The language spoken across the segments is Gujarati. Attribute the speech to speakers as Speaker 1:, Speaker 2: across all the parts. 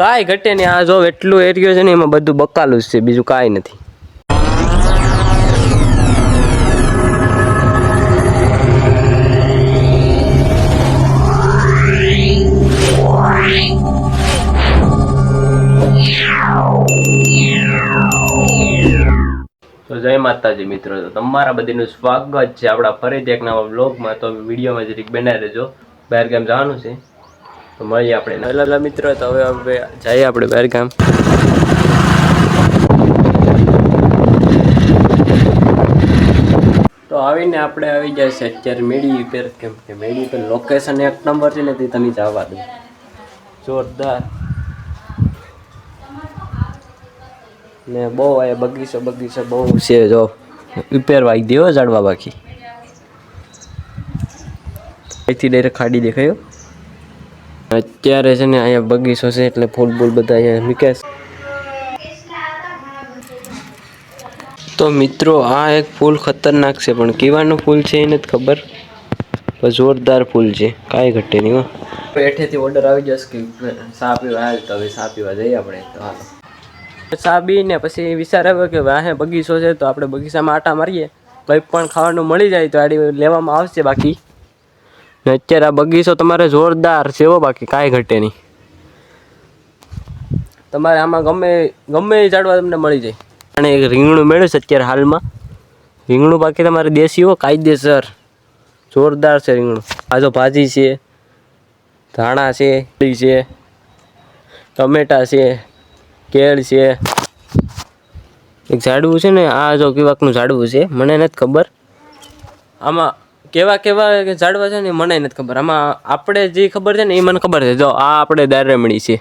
Speaker 1: કાંઈ ઘટે નહીં. આ જો એટલું એરિયો છે ને, એમાં બધું બકાલું છે. બીજું કાંઈ નથી. તો જય માતાજી મિત્રો. તો તમારા બધીનું સ્વાગત છે આપણા ફરીથી એક નવા બ્લોગમાં તો વિડીયોમાં જરીક બનાવી દેજો. બહાર કેમ જવાનું છે? તો મળીએ આપણે પહેલા મિત્રો, તો હવે હવે જઈએ આપણે બહાર ગામ. તો આવીને આપણે આવી જાય છે અત્યારે મેડી ઉપર, કેમ કે મેડી પર લોકેશન એક નંબર છે ને તે તમે જવા દો. જોરદાર. ને બહુ આ બગીચો બગીચો બહુ છે, જો. ઉપર વાગી હો ઝાડવા બાકી. અહીંથી ડાયરેક્ટ ખાડી દેખાયો અત્યારે છે ને અહીંયા બગીચો છે એટલે ફૂલ બૂલ બધા અહીંયા મૂક્યા છે. તો મિત્રો આ એક ફૂલ ખતરનાક છે પણ કેવાનું ફૂલ છે એને જ ખબર. જોરદાર ફૂલ છે કાંઈ ઘટે નહીં હો. પેઠેથી ઓર્ડર આવી જશે કે સા પીવા હાલ તો હવે સા પીવા જઈએ આપણે. તો હાલો. ચા પીને પછી વિચાર આવ્યો કે વાહે બગીચો છે તો આપણે બગીચામાં આટા મારીએ. કંઈ પણ ખાવાનું મળી જાય તો આડી લેવામાં આવશે બાકી. ને અત્યારે આ બગીચો તમારે જોરદાર છે હો બાકી કાંઈ ઘટે નહીં. તમારે આમાં ગમે ગમે એ ઝાડવા તમને મળી જાય. અને એક રીંગણું મેળવ્યું છે અત્યારે હાલમાં. રીંગણું બાકી તમારે દેશી હો, કાયદેસર. જોરદાર છે રીંગણું. આ જો ભાજી છે, ધાણા છે છે, ટમેટા છે, કેળ છે. એક ઝાડવું છે ને, આ જો કેવાકનું ઝાડવું છે, મને નથી ખબર. આમાં કેવા કેવા ઝાડવા છે ને મને નથી ખબર. આમાં આપણે જે ખબર છે ને એ મને ખબર છે. જો આ આપણે દારેમણી છે,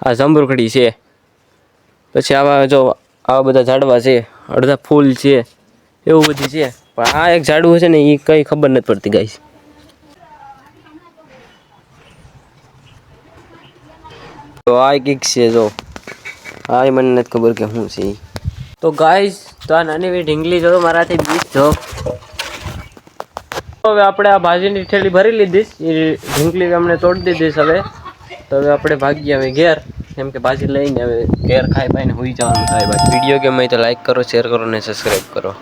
Speaker 1: આ જંબુરખડી છે, પછી આવા જો આવા બધા ઝાડવા છે, અડધા ફૂલ છે, એવું બધું છે. પણ આ એક ઝાડવું છે ને એ કંઈ ખબર નથી પડતી ગાઈસ તો આ કંઈક છે, જો. આ મને નથી ખબર કે શું છે. તો ગાઈસ તો આ નાની એવી ઢીંગલી જો મારાથી બીજ જો. હવે આપણે આ ભાજીની થેલી ભરી લીધી. એ ઢીંકલી અમને તોડી દીધી હવે. તો હવે આપણે ભાગીએ હવે ઘેર. કેમ કે ભાજી લઈને હવે ઘેર ખાઈ પાઈને હોઈ જવાનું થાય. બાકી વીડિયો ગમે તો લાઈક કરો શેર કરો ને સબસ્ક્રાઈબ કરો.